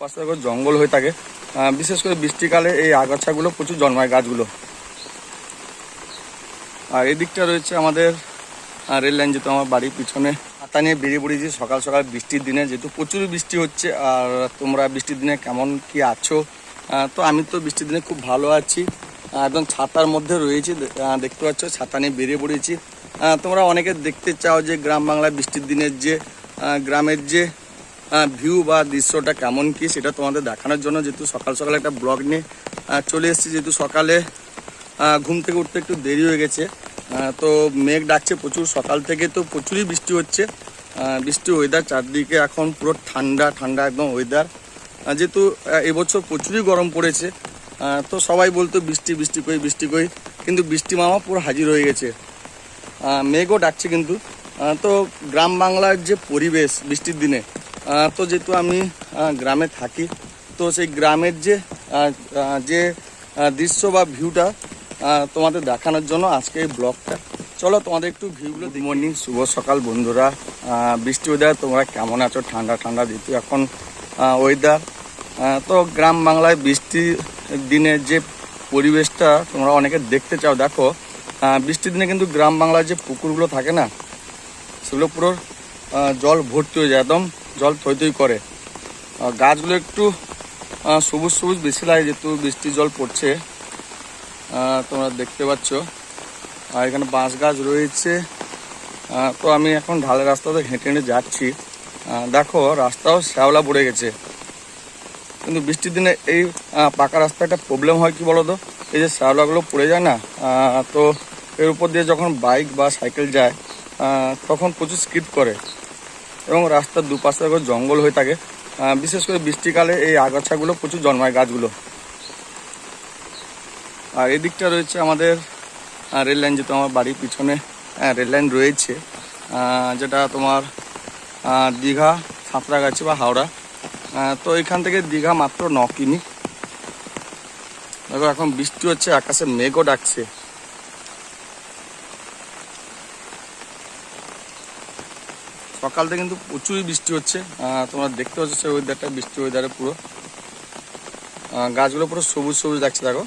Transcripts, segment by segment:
দেখো জঙ্গল হয়ে থাকে। বিশেষ করে বৃষ্টিকালে এই আগাছাগুলো প্রচুর জন্মায় গাছগুলো। আর এদিকটা রয়েছে আমাদের রেল লাইন যেহেতু আমার বাড়ির পিছনে। হাতা নিয়ে বেরিয়ে পড়েছি সকাল সকাল বৃষ্টির দিনে, যেহেতু প্রচুর বৃষ্টি হচ্ছে, আর তোমরা বৃষ্টির দিনে কেমন কি আছো? তো আমি তো বৃষ্টির দিনে খুব ভালো আছি। একদম ছাতার মধ্যে রয়েছি দেখতে পাচ্ছ, ছাতা নিয়ে বেরিয়ে পড়েছি। তোমরা অনেকে দেখতে চাও যে গ্রাম বাংলায় বৃষ্টির দিনের যে গ্রামের যে ভিউ বা দৃশ্যটা কেমন কি সেটা তোমাদের দেখানোর জন্য যেহেতু সকাল সকাল একটা ব্লগ নিয়ে চলে এসেছি। যেহেতু সকালে ঘুম থেকে উঠতে একটু দেরি হয়ে গেছে তো মেঘ ডাকছে প্রচুর। সকাল থেকে তো প্রচুরই বৃষ্টি হচ্ছে। বৃষ্টি ওয়েদার চারদিকে এখন পুরো ঠান্ডা ঠান্ডা একদম ওয়েদার যেহেতু এবছর প্রচুরই গরম পড়েছে। তো সবাই বলতো বৃষ্টি বৃষ্টি কই বৃষ্টি কই, কিন্তু বৃষ্টি মামা পুরো হাজির হয়ে গেছে। মেঘও ডাকছে কিন্তু। তো গ্রাম বাংলার যে পরিবেশ বৃষ্টির দিনে তো যেহেতু আমি গ্রামে থাকি, তো সেই গ্রামের যে যে দৃশ্য বা ভিউটা তোমাদের দেখানোর জন্য আজকে এই ব্লগটা। চলো তোমাদের একটু ভিউগুলো গুড মর্নিং শুভ সকাল বন্ধুরা। বৃষ্টি ওয়েদার তোমরা কেমন আছো? ঠান্ডা ঠান্ডা, যেহেতু এখন ওয়েদার তো গ্রাম বাংলায় বৃষ্টির দিনে যে পরিবেশটা তোমরা অনেকে দেখতে চাও, দেখো বৃষ্টির দিনে কিন্তু গ্রাম বাংলার যে পুকুরগুলো থাকে না, সেগুলো পুরো জল ভর্তি হয়ে যায়, একদম। জল থই থই করে। গাছগুলো একটু সবুজ সবুজ বেশি লাগে যেহেতু বৃষ্টির জল পড়ছে। তোমরা দেখতে পাচ্ছ। আর এখানে বাঁশ গাছ রয়েছে। তো আমি এখন ঢালের রাস্তাতে হেঁটে হেঁটে যাচ্ছি। দেখো, রাস্তাও শ্যাওলা পড়ে গেছে। কিন্তু বৃষ্টির দিনে এই পাকা রাস্তায় একটা প্রবলেম হয় কি বলো তো এই যে শ্যাওলাগুলো পড়ে যায় না তো এর উপর দিয়ে যখন বাইক বা সাইকেল যায় তখন প্রচুর স্কিড করে। এবং রাস্তার দুপাশে জঙ্গল হয়ে থাকে। বিশেষ করে বৃষ্টিকালে এই আগাছাগুলো প্রচুর জন্মায়, গাছগুলো। আর এদিকটা রয়েছে আমাদের রেল লাইন যেহেতু আমার বাড়ির পিছনে রেল লাইন রয়েছে যেটা তোমার দীঘা, সাঁতরাগাছি বা হাওড়া। তো এখান থেকে দীঘা মাত্র ন কিমি। দেখো, এখন বৃষ্টি হচ্ছে, আকাশে মেঘও ডাকছে। সকাল থেকে কিন্তু প্রচুরই বৃষ্টি হচ্ছে। তোমরা দেখতে পাচ্ছ সেই ওয়েদারটা বৃষ্টি ওয়েদারে পুরো। গাছগুলো পুরো সবুজ সবুজ লাগছে দেখো।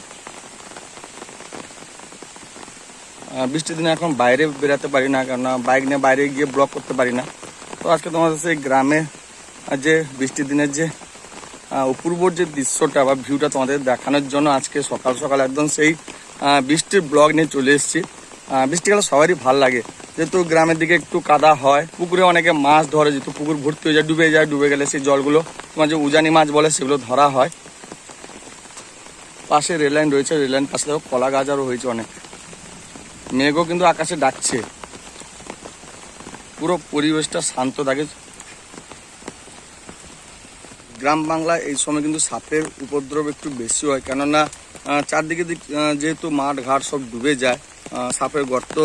বৃষ্টির দিনে এখন বাইরে বেরাতে পারি না কেননা বাইক নিয়ে বাইরে গিয়ে ব্লক করতে পারি না। তো আজকে তোমাদের সেই গ্রামে যে বৃষ্টির দিনের যে আহ, অপূর্ব যে দৃশ্যটা বা ভিউটা তোমাদের দেখানোর জন্য আজকে সকাল সকাল একদম সেই বৃষ্টির ব্লগ নিয়ে চলে এসেছি। বৃষ্টিকালে সবারই ভালো লাগে। যেহেতু গ্রামের দিকে একটু কাদা হয়, পুকুরে অনেকে মাছ ধরে, যেহেতু পুকুর ভর্তি হয়ে যায়, ডুবে যায়, ডুবে গেলে সেই জলগুলো, তোমার যে উজানি মাছ বলে সেগুলো ধরা হয়। পাশে রেল লাইন রয়েছে, রেল লাইন পাশে দেখো কলা গাছ আরও হয়েছে অনেক। মেঘও কিন্তু আকাশে ডাকছে। পুরো পরিবেশটা শান্ত থাকে। গ্রাম বাংলায় এই সময় কিন্তু সাপের উপদ্রব একটু বেশি হয়, কেননা চারদিকে দিক- যেহেতু মাঠ, ঘাট সব ডুবে যায় সাপের গর্ত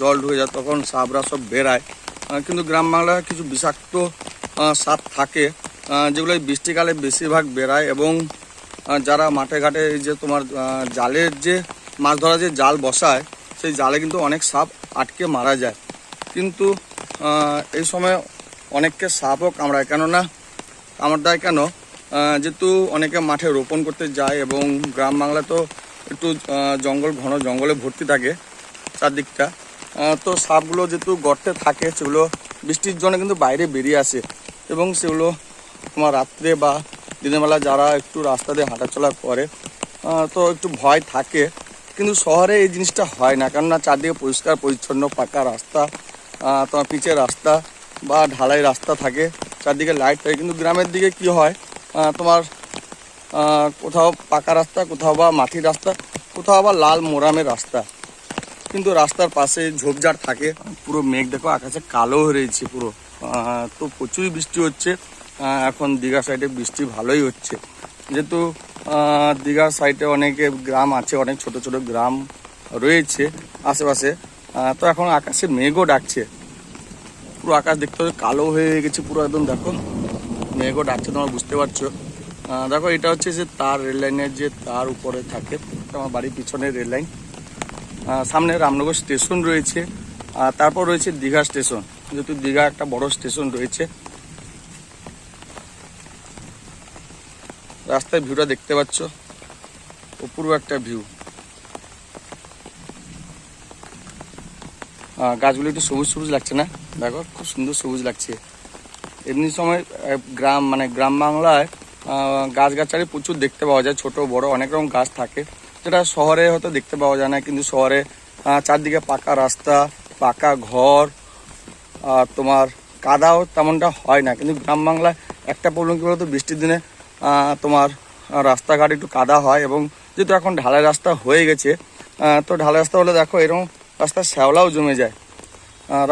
জল ঢুকে যায় তখন সাপরা সব আহ, কিন্তু গ্রাম বাংলায় কিছু বিষাক্ত সাপ থাকে যেগুলো বৃষ্টিকালে বেশিরভাগ বেরায় এবং যারা মাঠে ঘাটে যে তোমার জালের যে মাছ ধরা যে জাল বসায় সেই জালে কিন্তু অনেক সাপ আটকে মারা যায়। কিন্তু এই সময় অনেককে সাপও কামড়ায়। কেননা কামড় দেয় কেন? যেহেতু অনেকে মাঠে রোপণ করতে যায় এবং গ্রাম বাংলা তো একটু জঙ্গল, ঘন জঙ্গলে ভর্তি থাকে চারদিকটা। তো সাপগুলো যেহেতু গর্তে থাকে, সেগুলো বৃষ্টির জন্য কিন্তু বাইরে বেরিয়ে আসে এবং সেগুলো তোমার রাত্রে বা দিনের বেলা যারা একটু রাস্তা দিয়ে হাঁটাচলা করে তো একটু ভয় থাকে। কিন্তু শহরে এই জিনিসটা হয় না, কেননা চারদিকে পরিষ্কার, পরিচ্ছন্ন, পাকা রাস্তা তোমার পিচের রাস্তা বা ঢালাই রাস্তা থাকে। চারদিকে লাইট থাকে। কিন্তু গ্রামের দিকে কি হয় তোমার কোথাও পাকা রাস্তা, কোথাও বা মাটির রাস্তা, কোথাও আবার লাল মোরামের রাস্তা। কিন্তু রাস্তার পাশে ঝোপঝাড় থাকে, পুরো মেঘ দেখো, আকাশে কালো হয়ে রয়েছে পুরো। তো প্রচুরই বৃষ্টি হচ্ছে এখন দীঘা সাইডে বৃষ্টি ভালোই হচ্ছে। যেহেতু দীঘার সাইডে অনেকে গ্রাম আছে, অনেক ছোট ছোট গ্রাম রয়েছে আশেপাশে তো এখন আকাশে মেঘও ডাকছে। পুরো আকাশ দেখতে কালো হয়ে গেছে, পুরো একদম দেখো, মেঘও ডাকছে, তোমরা বুঝতে পারছ। দেখো, এটা হচ্ছে যে তার রেল লাইনের যে তার উপরে থাকে আমার বাড়ির পিছনে রেল লাইন। সামনে রামনগর স্টেশন রয়েছে, আর তারপর রয়েছে দীঘা স্টেশন। যেহেতু দীঘা একটা বড় স্টেশন রয়েছে, রাস্তার ভিউটা দেখতে পাচ্ছ অপূর্ব একটা ভিউ। গাছগুলো একটু সবুজ সবুজ লাগছে না? দেখো, খুব সুন্দর সবুজ লাগছে। এমনি সময় গ্রাম মানে গ্রাম বাংলায় গাছগাছালি প্রচুর দেখতে পাওয়া যায়, ছোট, বড়, অনেক রকম গাছ থাকে। যেটা শহরে হয়তো দেখতে পাওয়া যায় না, কিন্তু শহরে চারদিকে পাকা রাস্তা, পাকা ঘর, আর তোমার কাদাও তেমনটা হয় না। কিন্তু গ্রাম বাংলায় একটা প্রবলেম কী বলতো? বৃষ্টির দিনে তোমার রাস্তাঘাট একটু কাদা হয় এবং যেহেতু এখন ঢালাই রাস্তা হয়ে গেছে তো ঢালাই রাস্তা হলে দেখো এরকম রাস্তা শ্যাওলাও জমে যায়।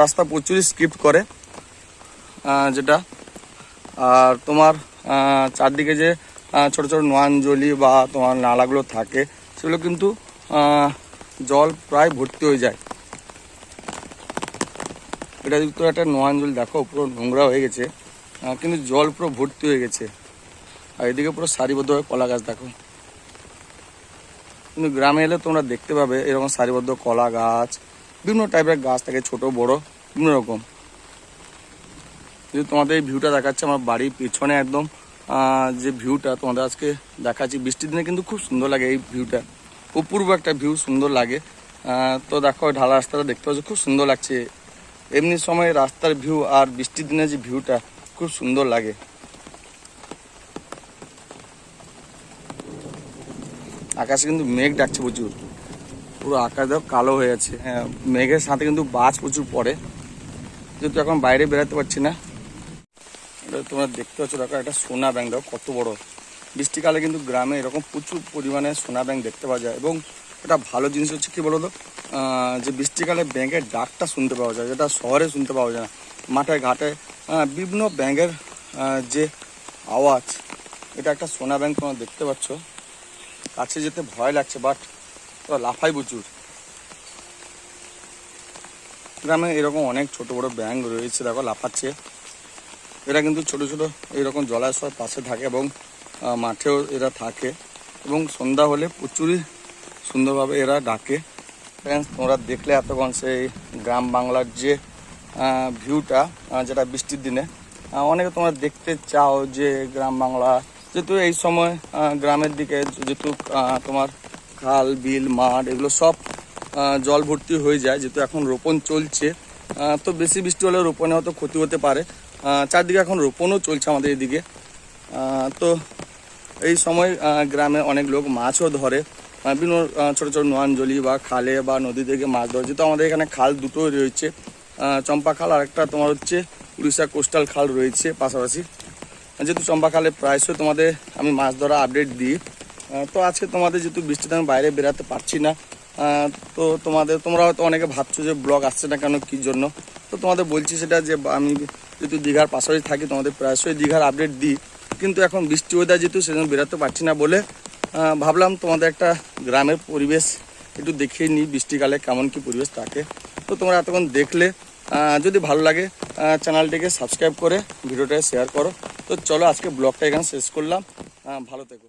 রাস্তা প্রচুরই স্কিপ করে যেটা, আর তোমার চারদিকে যে ছোট ছোট নোয়াঞ্জলি বা তোমার নালাগুলো থাকে, সেগুলো কিন্তু জল প্রায় ভর্তি হয়ে যায়। এটা তো একটা নোয়াঞ্জল দেখো, পুরো নোংরা হয়ে গেছে কিন্তু জল পুরো ভর্তি হয়ে গেছে। আর এদিকে পুরো সারিবদ্ধভাবে কলা গাছ দেখো। কিন্তু গ্রামে এলে তোমরা দেখতে পাবে, এরকম সারিবদ্ধ কলা গাছ, বিভিন্ন টাইপের গাছ থাকে, ছোট, বড়, বিভিন্ন রকম। যদি তোমাদের এই ভিউটা দেখাচ্ছে, আমার বাড়ির পিছনে একদম যে ভিউটা তোমাদের আজকে দেখাচ্ছি, বৃষ্টির দিনে কিন্তু খুব সুন্দর লাগে এই ভিউটা অপূর্ব একটা ভিউ সুন্দর লাগে। তো দেখো ঢালা রাস্তাটা দেখতে পাচ্ছ, খুব সুন্দর লাগছে। এমনি সময় রাস্তার ভিউ আর বৃষ্টির দিনে যে ভিউটা খুব সুন্দর লাগে। আকাশে কিন্তু মেঘ ডাকছে প্রচুর। পুরো আকাশ দেখো কালো হয়ে আছে। হ্যাঁ মেঘের সাথে কিন্তু বাজ প্রচুর পড়ে। যেহেতু এখন বাইরে বেরোতে পারছি না। তোমরা দেখতে পাচ্ছ দেখো একটা সোনা ব্যাংক দেখো কত বড়। বৃষ্টিকালে কিন্তু গ্রামে এরকম প্রচুর পরিমাণে সোনা ব্যাংক দেখতে পাওয়া যায় এবং এটা ভালো জিনিস হচ্ছে কি বলতো আহ, যে বৃষ্টিকালে ব্যাংকের ডাকটা শুনতে পাওয়া যায় যেটা শহরে শুনতে পাওয়া যায় না। মাঠে ঘাটে বিভিন্ন ব্যাংকের যে আওয়াজ এটা একটা সোনা ব্যাংক তোমরা দেখতে পাচ্ছ। কাছে যেতে ভয় লাগছে বাট ওরা লাফাই প্রচুর। গ্রামে এরকম অনেক ছোট বড় ব্যাংক রয়েছে দেখো লাফাচ্ছে। এরা কিন্তু ছোট ছোট এইরকম জলাশয় পাশে থাকে এবং মাঠেও এরা থাকে। এবং সন্ধ্যা হলে প্রচুরই সুন্দরভাবে এরা ডাকে। ফ্রেন্ডস, তোমরা দেখলে এতক্ষণ সেই গ্রাম বাংলার যে ভিউটা যেটা বৃষ্টির দিনে। অনেকে তোমরা দেখতে চাও যে গ্রাম বাংলা, যেহেতু এই সময় গ্রামের দিকে যেহেতু তোমার খাল, বিল, মাঠ এগুলো সব জল ভর্তি হয়ে যায়, যেহেতু এখন রোপণ চলছে। তো বেশি বৃষ্টি হলে রোপণে হয়তো ক্ষতি হতে পারে। চারদিকে এখন রোপণও চলছে আমাদের এদিকে। তো এই সময় গ্রামে অনেক লোক মাছও ধরে। বিভিন্ন ছোটো ছোট নোয়াঞ্জলি বা খালে বা নদী থেকে মাছ ধরে। যেহেতু আমাদের এখানে খাল দুটোই রয়েছে চম্পা খাল আর একটা তোমার হচ্ছে উড়িষ্যা কোস্টাল খাল রয়েছে পাশাপাশি। যেহেতু চম্পা খালে প্রায়শই তোমাদের আমি মাছ ধরা আপডেট দিই। তো আজকে তোমাদের যেহেতু বৃষ্টিতে আমি বাইরে বেরাতে পারছি না তো তোমাদের, তোমরা হয়তো অনেকে ভাবছ যে ব্লগ আসছে না কেন, কী জন্য? তো তোমাদের বলছি সেটা যে আমি যেহেতু দীঘার পাশাপাশি থাকি, তোমাদের প্রায়শই দীঘার আপডেট দিই। কিন্তু এখন বৃষ্টি ওয়েদার যেহেতু, সেজন্য বেরোতে পারছি না বলে ভাবলাম তোমাদের একটা গ্রামের পরিবেশ একটু দেখিয়ে নিই, বৃষ্টিকালে কেমন কি পরিবেশ থাকে। তো তোমরা এতক্ষণ দেখলে যদি ভালো লাগে চ্যানেলটিকে সাবস্ক্রাইব করে ভিডিওটা শেয়ার করো। তো চলো আজকে ব্লগটা এখানে শেষ করলাম। ভালো থেকো।